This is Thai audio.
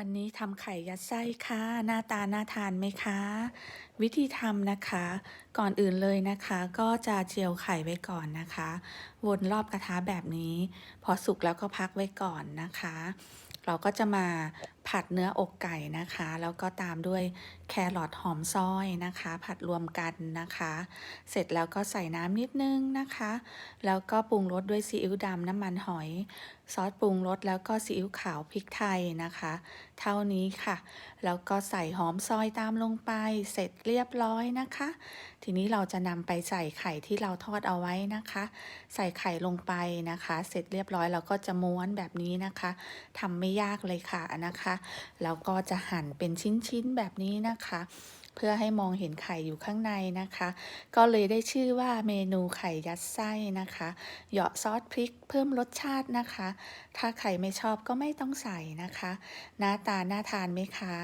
วันนี้ทำไข่ยัดไส้ค่ะ หน้าตาน่าทานไหมคะ วิธีทำนะคะ ก่อนอื่นเลยนะคะ ก็จะเจียวไข่ไว้ก่อนนะคะ วนรอบกระทะแบบนี้ พอสุกแล้วก็พักไว้ก่อนนะคะ เราก็จะมาผัดเนื้ออกไก่นะคะ แล้วก็ตามด้วยแครอทหอมซอยนะคะ ผัดรวมกันนะคะ เสร็จแล้วก็ใส่น้ำนิดนึงนะคะ แล้วก็ปรุงรสด้วยซีอิ๊วดำน้ำมันหอย ซอสปรุงรสแล้วก็ซีอิ๊วขาวพริกไทยนะคะ เท่านี้ค่ะ แล้วก็ใส่หอมซอยตามลงไป เสร็จเรียบร้อยนะคะ ทีนี้เราจะนำไปใส่ไข่ที่เราทอดเอาไว้นะคะ ใส่ไข่ลงไปนะคะ เสร็จเรียบร้อยเราก็จะม้วนแบบนี้นะคะทำไม่ยากเลยค่ะนะคะแล้วก็จะหั่นเป็นชิ้นๆแบบนี้นะคะ เพื่อให้มองเห็นไข่อยู่ข้างในนะคะ ก็เลยได้ชื่อว่าเมนูไข่ยัดไส้นะคะ เหยาะซอสพริกเพิ่มรสชาตินะคะ ถ้าไข่ไม่ชอบก็ไม่ต้องใส่นะคะ หน้าตาน่าทานไหมคะ